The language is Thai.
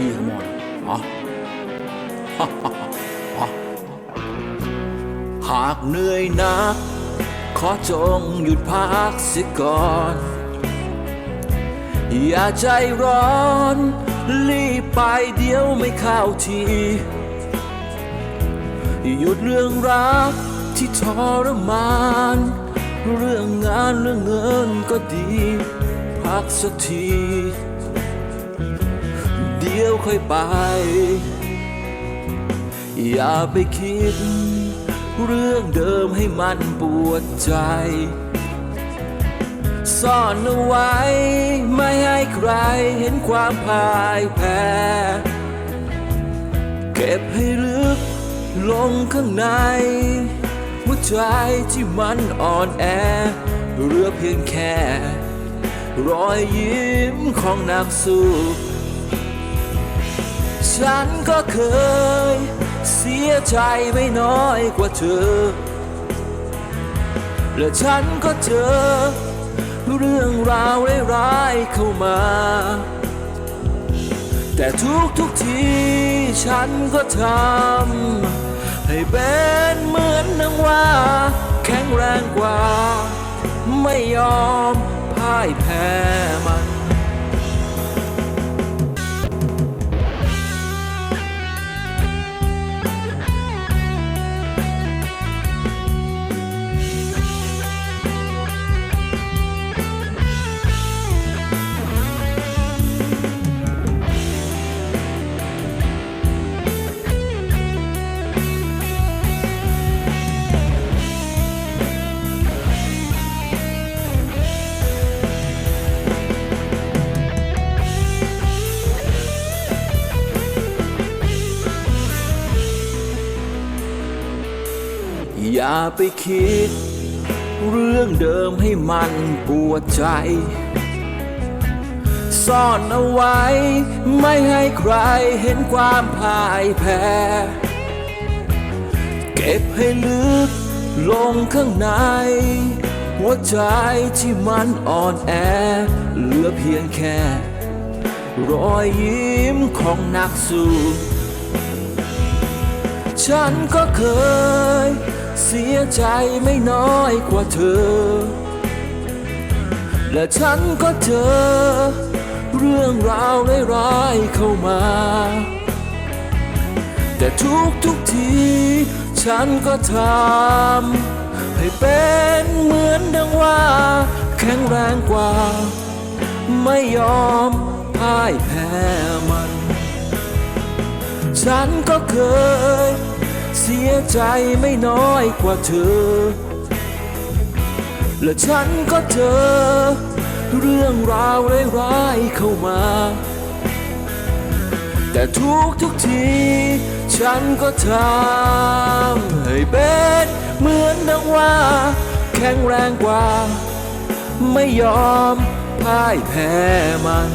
พี่ขโมยหากเหนื่อยนัก ขอจงหยุดพักสิก่อน อย่าใจร้อน รีบไปเดี๋ยวไม่เข้าทีหยุดเรื่องรักที่ทรมาน เรื่องงานเรื่องเงินก็ดี พักสักที เดียวค่อยไป อย่าไปคิด เรื่องเดิมให้มันปวดใจ ซ่อนเอาไว้ ไม่ให้ใครเห็นความพ่ายแพ้ เก็บให้ลึกลงข้างใน หัวใจที่มันอ่อนแอเหลือเพียงแค่ รอยยิ้มของนักสู้ ฉันก็เคย เสียใจไม่น้อยกว่าเธอ และฉันก็เจอ เรื่องราวร้ายๆเข้ามา แต่ทุกทุกทีฉันก็ทำให้เป็นเหมือนนางว่า แข็งแรงกว่า ไม่ยอมพ่ายแพ้ อย่าไปคิด เรื่องเดิมให้มันปวดใจ ซ่อนเอาไว้ ไม่ให้ใครเห็นความพ่ายแพ้ เก็บให้ลึกลงข้างใน หัวใจที่มันอ่อนแอ เหลือเพียงแค่ รอยยิ้มของนักสู้ฉันก็เคย เสียใจไม่น้อยกว่าเธอ และฉันก็เจอ เรื่องราวร้ายๆเข้ามา แต่ทุกทุกที ฉันก็ทำให้เป็นเหมือนดังว่า แข็งแรงกว่า ไม่ยอมพ่ายแพ้มัน ฉันก็เคย เสียใจไม่น้อยกว่าเธอ และฉันก็เจอ เรื่องราวร้ายๆเข้ามา แต่ทุกทุกที ฉันก็ทำให้เป็นเหมือนดังว่า แข็งแรงกว่า ไม่ยอมพ่ายแพ้มัน